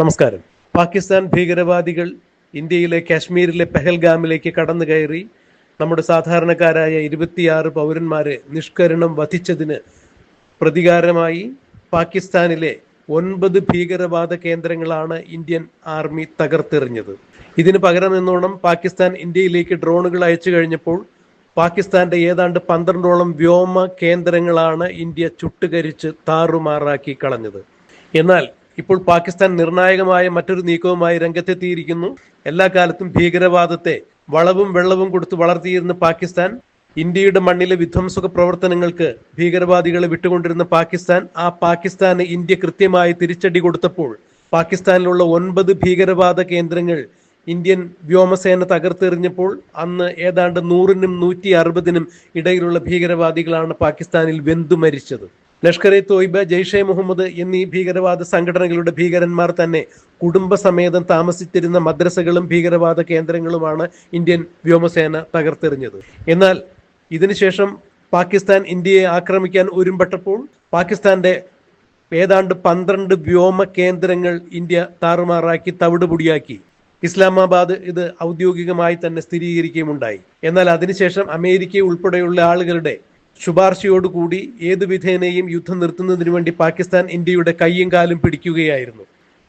നമസ്കാരം. പാകിസ്ഥാൻ ഭീകരവാദികൾ ഇന്ത്യയിലെ കാശ്മീരിലെ പെഹൽഗാമിലേക്ക് കടന്നു കയറി നമ്മുടെ സാധാരണക്കാരായ ഇരുപത്തിയാറ് പൗരന്മാരെ നിഷ്കരണം വധിച്ചതിന് പ്രതികാരമായി പാകിസ്ഥാനിലെ ഒൻപത് ഭീകരവാദ കേന്ദ്രങ്ങളാണ് ഇന്ത്യൻ ആർമി തകർത്തെറിഞ്ഞത്. ഇതിന് പകരം എന്നോണം പാകിസ്ഥാൻ ഇന്ത്യയിലേക്ക് ഡ്രോണുകൾ അയച്ചു കഴിഞ്ഞപ്പോൾ പാകിസ്ഥാന്റെ ഏതാണ്ട് പന്ത്രണ്ടോളം വ്യോമ കേന്ദ്രങ്ങളാണ് ഇന്ത്യ ചുട്ടുകരിച്ച് താറുമാറാക്കി കളഞ്ഞത്. എന്നാൽ ഇപ്പോൾ പാകിസ്ഥാൻ നിർണായകമായ മറ്റൊരു നീക്കവുമായി രംഗത്തെത്തിയിരിക്കുന്നു. എല്ലാ കാലത്തും ഭീകരവാദത്തെ വളവും വെള്ളവും കൊടുത്ത് വളർത്തിയിരുന്ന പാകിസ്ഥാൻ ഇന്ത്യയുടെ മണ്ണിലെ വിധ്വംസക പ്രവർത്തനങ്ങൾക്ക് ഭീകരവാദികളെ വിട്ടുകൊണ്ടിരുന്ന പാകിസ്ഥാൻ ആ പാകിസ്ഥാന് ഇന്ത്യ കൃത്യമായി തിരിച്ചടി കൊടുത്തപ്പോൾ പാകിസ്ഥാനിലുള്ള ഒൻപത് ഭീകരവാദ കേന്ദ്രങ്ങൾ ഇന്ത്യൻ വ്യോമസേന തകർത്തെറിഞ്ഞപ്പോൾ അന്ന് ഏതാണ്ട് നൂറിനും നൂറ്റി അറുപതിനും ഇടയിലുള്ള ഭീകരവാദികളാണ് പാകിസ്ഥാനിൽ വെന്തു മരിച്ചത് ലഷ്കർ എ തോയ്ബ ജെയ്ഷെ മുഹമ്മദ് എന്നീ ഭീകരവാദ സംഘടനകളുടെ ഭീകരന്മാർ തന്നെ കുടുംബസമേതം താമസിച്ചിരുന്ന മദ്രസകളും ഭീകരവാദ കേന്ദ്രങ്ങളുമാണ് ഇന്ത്യൻ വ്യോമസേന തകർത്തെറിഞ്ഞത്. എന്നാൽ ഇതിനുശേഷം പാകിസ്ഥാൻ ഇന്ത്യയെ ആക്രമിക്കാൻ ഒരുമ്പെട്ടപ്പോൾ പാകിസ്ഥാന്റെ ഏതാണ്ട് പന്ത്രണ്ട് വ്യോമ കേന്ദ്രങ്ങൾ ഇന്ത്യ താറുമാറാക്കി തവിടുപൊടിയാക്കി. ഇസ്ലാമാബാദ് ഇത് ഔദ്യോഗികമായി തന്നെ സ്ഥിരീകരിക്കുകയും ഉണ്ടായി എന്നാൽ അതിനുശേഷം അമേരിക്ക ഉൾപ്പെടെയുള്ള ആളുകളുടെ ശുപാർശയോടുകൂടി ഏതു വിധേനയും യുദ്ധം നിർത്തുന്നതിനു വേണ്ടി പാകിസ്ഥാൻ ഇന്ത്യയുടെ കയ്യും കാലും പിടിക്കുകയായിരുന്നു.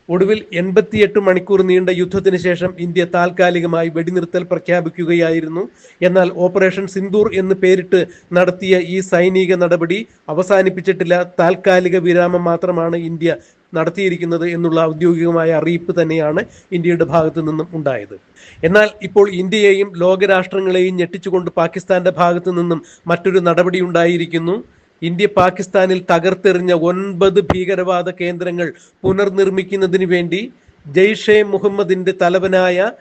ഒടുവിൽ എൺപത്തിയെട്ട് മണിക്കൂർ നീണ്ട യുദ്ധത്തിന് ശേഷം ഇന്ത്യ താൽക്കാലികമായി വെടിനിർത്തൽ പ്രഖ്യാപിക്കുകയായിരുന്നു. എന്നാൽ ഓപ്പറേഷൻ സിന്ദൂർ എന്ന് പേരിട്ട് നടത്തിയ ഈ സൈനിക നടപടി അവസാനിപ്പിച്ചിട്ടില്ല. താൽക്കാലിക വിരാമം മാത്രമാണ് ഇന്ത്യ നടത്തിയിരിക്കുന്നത് എന്നുള്ള ഔദ്യോഗികമായ അറിയിപ്പ് തന്നെയാണ് ഇന്ത്യയുടെ ഭാഗത്തു നിന്നും ഉണ്ടായത്. എന്നാൽ ഇപ്പോൾ ഇന്ത്യയെയും ലോകരാഷ്ട്രങ്ങളെയും ഞെട്ടിച്ചുകൊണ്ട് പാകിസ്ഥാന്റെ ഭാഗത്തു നിന്നും മറ്റൊരു നടപടി ഉണ്ടായിരിക്കുന്നു. ഇന്ത്യ പാകിസ്ഥാനിൽ തകർത്തെറിഞ്ഞ ഒൻപത് ഭീകരവാദ കേന്ദ്രങ്ങൾ പുനർനിർമ്മിക്കുന്നതിന് വേണ്ടി ജെയ്ഷെ മുഹമ്മദിന്റെ തലവനായ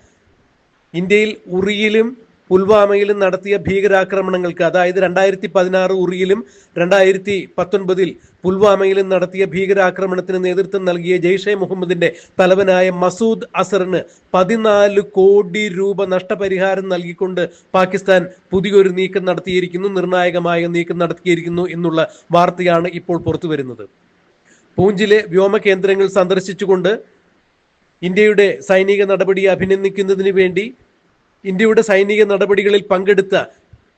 ഇന്ത്യയിൽ ഉറിയിലും പുൽവാമയിലും നടത്തിയ ഭീകരാക്രമണങ്ങൾക്ക് അതായത് രണ്ടായിരത്തി പതിനാറ് ഉറിയിലും രണ്ടായിരത്തി പത്തൊൻപതിൽ പുൽവാമയിലും നടത്തിയ ഭീകരാക്രമണത്തിന് നേതൃത്വം നൽകിയ ജെയ്ഷെ മുഹമ്മദിന്റെ തലവനായ മസൂദ് അസറിന് പതിനാല് കോടി രൂപ നഷ്ടപരിഹാരം നൽകിക്കൊണ്ട് പാകിസ്ഥാൻ പുതിയൊരു നീക്കം നടത്തിയിരിക്കുന്നു നിർണായകമായ നീക്കം നടത്തിയിരിക്കുന്നു എന്നുള്ള വാർത്തയാണ് ഇപ്പോൾ പുറത്തു വരുന്നത് പൂഞ്ചിലെ വ്യോമ കേന്ദ്രങ്ങൾ സന്ദർശിച്ചുകൊണ്ട് ഇന്ത്യയുടെ സൈനിക നടപടിയെ അഭിനന്ദിക്കുന്നതിന് വേണ്ടി ഇന്ത്യയുടെ സൈനിക നടപടികളിൽ പങ്കെടുത്ത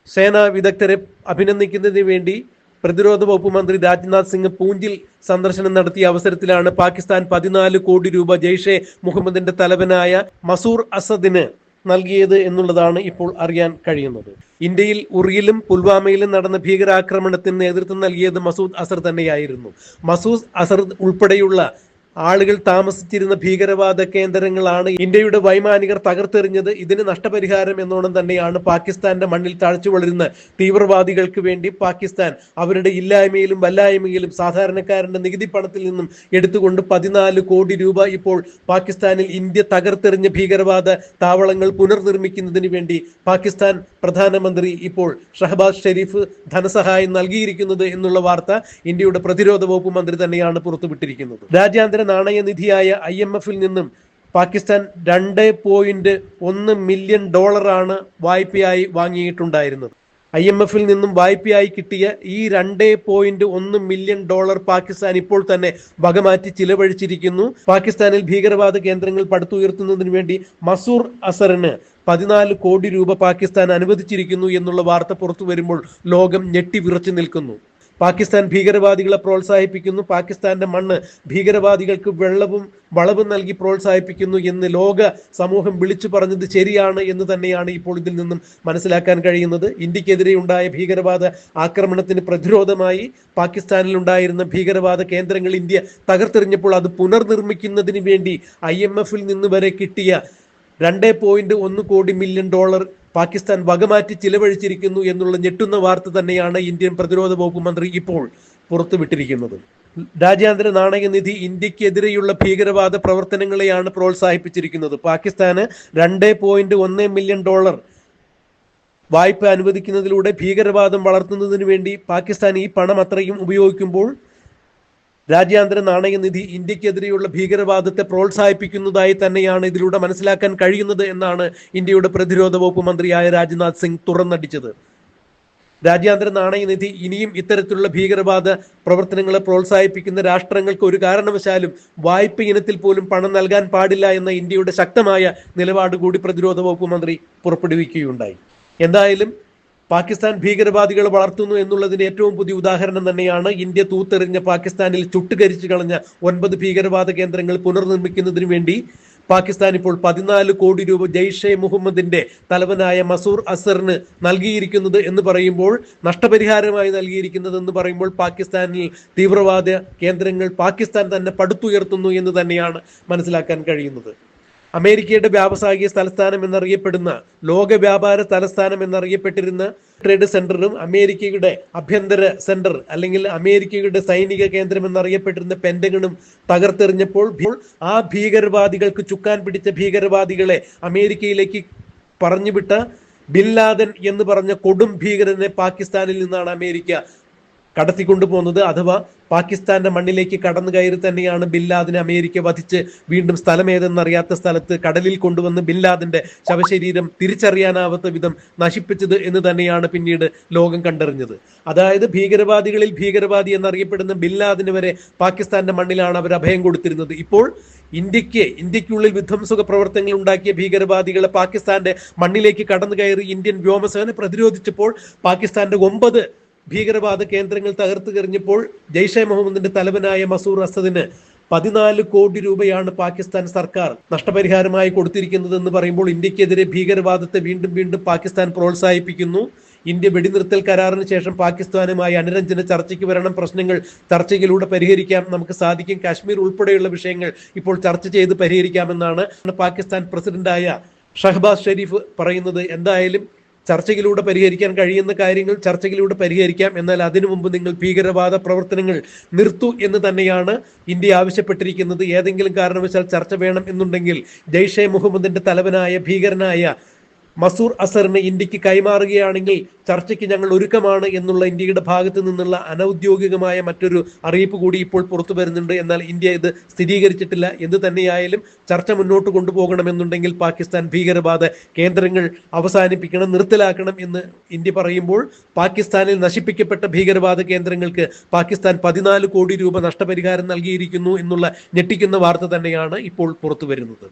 സേനാ വിദഗ്ധരെ അഭിനന്ദിക്കുന്നതിന് വേണ്ടി പ്രതിരോധ വകുപ്പ് മന്ത്രി രാജ്നാഥ് സിംഗ് പൂഞ്ചിൽ സന്ദർശനം നടത്തിയ അവസരത്തിലാണ് പാകിസ്ഥാൻ പതിനാല് കോടി രൂപ ജെയ്ഷെ മുഹമ്മദിന്റെ തലവനായ മസൂർ അസദിന് നൽകിയത് എന്നുള്ളതാണ് ഇപ്പോൾ അറിയാൻ കഴിയുന്നത്. ഇന്ത്യയിൽ ഉറിയിലും പുൽവാമയിലും നടന്ന ഭീകരാക്രമണത്തിന് നേതൃത്വം നൽകിയത് മസൂദ് അസർ തന്നെയായിരുന്നു. മസൂദ് അസർ ഉൾപ്പെടെയുള്ള ആളുകൾ താമസിച്ചിരുന്ന ഭീകരവാദ കേന്ദ്രങ്ങളാണ് ഇന്ത്യയുടെ വൈമാനികർ തകർത്തെറിഞ്ഞത്. ഇതിന് നഷ്ടപരിഹാരം എന്നോണം തന്നെയാണ് പാകിസ്ഥാന്റെ മണ്ണിൽ തഴച്ചു വളരുന്ന തീവ്രവാദികൾക്ക് വേണ്ടി പാകിസ്ഥാൻ അവരുടെ ഇല്ലായ്മയിലും വല്ലായ്മയിലും സാധാരണക്കാരന്റെ നികുതി പണത്തിൽ നിന്നും എടുത്തുകൊണ്ട് പതിനാല് കോടി രൂപ ഇപ്പോൾ പാകിസ്ഥാനിൽ ഇന്ത്യ തകർത്തെറിഞ്ഞ ഭീകരവാദ താവളങ്ങൾ പുനർനിർമ്മിക്കുന്നതിന് വേണ്ടി പാകിസ്ഥാൻ പ്രധാനമന്ത്രി ഇപ്പോൾ ഷഹബാസ് ഷെരീഫ് ധനസഹായം നൽകിയിരിക്കുന്നത് എന്നുള്ള വാർത്ത ഇന്ത്യയുടെ പ്രതിരോധ വകുപ്പ് മന്ത്രി തന്നെയാണ് പുറത്തുവിട്ടിരിക്കുന്നത്. രാജ്യാന്തര നാണയനിധിയായ ഐ എം എഫിൽ നിന്നും പാകിസ്ഥാൻ രണ്ട് പോയിന്റ് ഒന്ന് മില്യൺ ഡോളറാണ് വായ്പയായി വാങ്ങിയിട്ടുണ്ടായിരുന്നത്. ഐ എം എഫിൽ നിന്നും വായ്പയായി കിട്ടിയ ഈ രണ്ട് പോയിന്റ് ഒന്ന് മില്യൺ ഡോളർ പാകിസ്ഥാൻ ഇപ്പോൾ തന്നെ വകമാറ്റി ചിലവഴിച്ചിരിക്കുന്നു. പാകിസ്ഥാനിൽ ഭീകരവാദ കേന്ദ്രങ്ങൾ പടുത്തുയർത്തുന്നതിന് വേണ്ടി മസൂർ അസറിന് പതിനാല് കോടി രൂപ പാകിസ്ഥാൻ അനുവദിച്ചിരിക്കുന്നു എന്നുള്ള വാർത്ത പുറത്തു വരുമ്പോൾ ലോകം ഞെട്ടി വിറച്ചു നിൽക്കുന്നു. പാകിസ്ഥാൻ ഭീകരവാദികളെ പ്രോത്സാഹിപ്പിക്കുന്നു. പാകിസ്ഥാന്റെ മണ്ണ് ഭീകരവാദികൾക്ക് വെള്ളവും വളവും നൽകി പ്രോത്സാഹിപ്പിക്കുന്നു എന്ന് ലോക സമൂഹം വിളിച്ചു പറഞ്ഞത് ശരിയാണ് എന്ന് തന്നെയാണ് ഇപ്പോൾ ഇതിൽ നിന്നും മനസ്സിലാക്കാൻ കഴിയുന്നത്. ഇന്ത്യക്കെതിരെ ഉണ്ടായ ഭീകരവാദ ആക്രമണത്തിന് പ്രതിരോധമായി പാകിസ്ഥാനിൽ ഉണ്ടായിരുന്ന ഭീകരവാദ കേന്ദ്രങ്ങൾ ഇന്ത്യ തകർത്തെറിഞ്ഞപ്പോൾ അത് പുനർനിർമ്മിക്കുന്നതിന് വേണ്ടി ഐ എം എഫിൽ നിന്ന് വരെ കിട്ടിയ രണ്ട് പോയിന്റ് ഒന്ന് കോടി മില്യൺ ഡോളർ പാകിസ്ഥാൻ വകമാറ്റി ചിലവഴിച്ചിരിക്കുന്നു എന്നുള്ള ഞെട്ടുന്ന വാർത്ത തന്നെയാണ് ഇന്ത്യൻ പ്രതിരോധ വകുപ്പ് മന്ത്രി ഇപ്പോൾ പുറത്തുവിട്ടിരിക്കുന്നത്. രാജ്യാന്തര നാണയനിധി ഇന്ത്യക്കെതിരെയുള്ള ഭീകരവാദ പ്രവർത്തനങ്ങളെയാണ് പ്രോത്സാഹിപ്പിച്ചിരിക്കുന്നത്. പാകിസ്ഥാന് രണ്ട് പോയിന്റ് ഒന്ന് മില്യൺ ഡോളർ വായ്പ അനുവദിക്കുന്നതിലൂടെ ഭീകരവാദം വളർത്തുന്നതിന് വേണ്ടി പാകിസ്ഥാൻ ഈ പണം അത്രയും ഉപയോഗിക്കുമ്പോൾ രാജ്യാന്തര നാണയനിധി ഇന്ത്യക്കെതിരെയുള്ള ഭീകരവാദത്തെ പ്രോത്സാഹിപ്പിക്കുന്നതായി തന്നെയാണ് ഇതിലൂടെ മനസ്സിലാക്കാൻ കഴിയുന്നത് എന്നാണ് ഇന്ത്യയുടെ പ്രതിരോധ വകുപ്പ് മന്ത്രിയായ രാജ്നാഥ് സിംഗ് തുറന്നടിച്ചത്. രാജ്യാന്തര നാണയനിധി ഇനിയും ഇത്തരത്തിലുള്ള ഭീകരവാദ പ്രവർത്തനങ്ങളെ പ്രോത്സാഹിപ്പിക്കുന്ന രാഷ്ട്രങ്ങൾക്ക് ഒരു കാരണവശാലും വായ്പ ഇനത്തിൽ പോലും പണം നൽകാൻ പാടില്ല എന്ന ഇന്ത്യയുടെ ശക്തമായ നിലപാട് കൂടി പ്രതിരോധ വകുപ്പ് മന്ത്രി പുറപ്പെടുവിക്കുകയുണ്ടായി. എന്തായാലും പാകിസ്ഥാൻ ഭീകരവാദികൾ വളർത്തുന്നു എന്നുള്ളതിന്റെ ഏറ്റവും പുതിയ ഉദാഹരണം തന്നെയാണ് ഇന്ത്യ തൂത്തെറിഞ്ഞ പാകിസ്ഥാനിൽ ചുട്ടുകരിച്ചു കളഞ്ഞ ഒൻപത് ഭീകരവാദ കേന്ദ്രങ്ങൾ പുനർനിർമ്മിക്കുന്നതിന് വേണ്ടി പാകിസ്ഥാൻ ഇപ്പോൾ പതിനാല് കോടി രൂപ ജെയ്ഷെ മുഹമ്മദിന്റെ തലവനായ മസൂർ അസറിന് നൽകിയിരിക്കുന്നത് എന്ന് പറയുമ്പോൾ നഷ്ടപരിഹാരമായി നൽകിയിരിക്കുന്നത് എന്ന് പറയുമ്പോൾ പാകിസ്ഥാനിൽ തീവ്രവാദ കേന്ദ്രങ്ങൾ പാകിസ്ഥാൻ തന്നെ പടുത്തുയർത്തുന്നു എന്ന് തന്നെയാണ് മനസ്സിലാക്കാൻ കഴിയുന്നത്. അമേരിക്കയുടെ വ്യാവസായിക തലസ്ഥാനം എന്നറിയപ്പെടുന്ന ലോക വ്യാപാര തലസ്ഥാനം എന്നറിയപ്പെട്ടിരുന്ന ട്രേഡ് സെന്ററും അമേരിക്കയുടെ ആഭ്യന്തര സെന്റർ അല്ലെങ്കിൽ അമേരിക്കയുടെ സൈനിക കേന്ദ്രം എന്നറിയപ്പെട്ടിരുന്ന പെന്റഗണും തകർത്തെറിഞ്ഞപ്പോൾ ആ ഭീകരവാദികൾക്ക് ചുക്കാൻ പിടിച്ച ഭീകരവാദികളെ അമേരിക്കയിലേക്ക് പറഞ്ഞുവിട്ട ബിൻ ലാദൻ എന്ന് പറഞ്ഞ കൊടും ഭീകരനെ പാകിസ്ഥാനിൽ നിന്നാണ് അമേരിക്ക കടത്തിക്കൊണ്ടുപോകുന്നത് അഥവാ പാകിസ്ഥാന്റെ മണ്ണിലേക്ക് കടന്നു കയറി തന്നെയാണ് ബില്ലാദിനെ അമേരിക്ക വധിച്ച് വീണ്ടും സ്ഥലമേതെന്നറിയാത്ത സ്ഥലത്ത് കടലിൽ കൊണ്ടുവന്ന് ബില്ലാദിന്റെ ശവശരീരം തിരിച്ചറിയാനാവാത്ത വിധം നശിപ്പിച്ചത് എന്ന് തന്നെയാണ് പിന്നീട് ലോകം കണ്ടറിഞ്ഞത്. അതായത് ഭീകരവാദികളിൽ ഭീകരവാദി എന്നറിയപ്പെടുന്ന ബില്ലാദിന് വരെ പാകിസ്ഥാന്റെ മണ്ണിലാണ് അവർ അഭയം കൊടുത്തിരുന്നത്. ഇപ്പോൾ ഇന്ത്യയ്ക്ക് ഇന്ത്യക്കുള്ളിൽ വിധ്വംസക പ്രവർത്തനങ്ങൾ ഉണ്ടാക്കിയ ഭീകരവാദികളെ പാകിസ്ഥാന്റെ മണ്ണിലേക്ക് കടന്നു കയറി ഇന്ത്യൻ വ്യോമസേന പ്രതിരോധിച്ചപ്പോൾ പാകിസ്ഥാന്റെ ഒമ്പത് ഭീകരവാദ കേന്ദ്രങ്ങൾ തകർത്തു കെറിഞ്ഞപ്പോൾ ജയ്ഷെ മുഹമ്മദിന്റെ തലവനായ മസൂർ അസദിന് പതിനാല് കോടി രൂപയാണ് പാകിസ്ഥാൻ സർക്കാർ നഷ്ടപരിഹാരമായി കൊടുത്തിരിക്കുന്നത് എന്ന് പറയുമ്പോൾ ഇന്ത്യക്കെതിരെ ഭീകരവാദത്തെ വീണ്ടും വീണ്ടും പാകിസ്ഥാൻ പ്രോത്സാഹിപ്പിക്കുന്നു. ഇന്ത്യ വെടിനിർത്തൽ കരാറിന് ശേഷം പാകിസ്ഥാനുമായി അനുരഞ്ജന ചർച്ചയ്ക്ക് വരണം പ്രശ്നങ്ങൾ ചർച്ചയിലൂടെ പരിഹരിക്കാം. നമുക്ക് സാധിക്കും. കാശ്മീർ ഉൾപ്പെടെയുള്ള വിഷയങ്ങൾ ഇപ്പോൾ ചർച്ച ചെയ്ത് പരിഹരിക്കാമെന്നാണ് പാകിസ്ഥാൻ പ്രസിഡന്റായ ഷഹബാസ് ഷെരീഫ് പറയുന്നത്. എന്തായാലും ചർച്ചയിലൂടെ പരിഹരിക്കാൻ കഴിയുന്ന കാര്യങ്ങൾ ചർച്ചയിലൂടെ പരിഹരിക്കാം. എന്നാൽ അതിനു മുമ്പ് നിങ്ങൾ ഭീകരവാദ പ്രവർത്തനങ്ങൾ നിർത്തൂ എന്ന് തന്നെയാണ് ഇന്ത്യ ആവശ്യപ്പെട്ടിരിക്കുന്നത്. ഏതെങ്കിലും കാരണവശാൽ ചർച്ച വേണം എന്നുണ്ടെങ്കിൽ ജെയ്ഷെ മുഹമ്മദിന്റെ തലവനായ ഭീകരനായ മസൂർ അസറിനെ ഇന്ത്യയ്ക്ക് കൈമാറുകയാണെങ്കിൽ ചർച്ചയ്ക്ക് ഞങ്ങൾ ഒരുക്കമാണ് എന്നുള്ള ഇന്ത്യയുടെ ഭാഗത്ത് നിന്നുള്ള അനൌദ്യോഗികമായ മറ്റൊരു അറിയിപ്പ് കൂടി ഇപ്പോൾ പുറത്തു വരുന്നുണ്ട്. എന്നാൽ ഇന്ത്യ ഇത് സ്ഥിരീകരിച്ചിട്ടില്ല. എന്ത് തന്നെയായാലും ചർച്ച മുന്നോട്ട് കൊണ്ടുപോകണമെന്നുണ്ടെങ്കിൽ പാകിസ്ഥാൻ ഭീകരവാദ കേന്ദ്രങ്ങൾ അവസാനിപ്പിക്കണം നിർത്തലാക്കണം എന്ന് ഇന്ത്യ പറയുമ്പോൾ പാകിസ്ഥാനിൽ നശിപ്പിക്കപ്പെട്ട ഭീകരവാദ കേന്ദ്രങ്ങൾക്ക് പാകിസ്ഥാൻ പതിനാല് കോടി രൂപ നഷ്ടപരിഹാരം നൽകിയിരിക്കുന്നു എന്നുള്ള ഞെട്ടിക്കുന്ന വാർത്ത തന്നെയാണ് ഇപ്പോൾ പുറത്തു വരുന്നത്.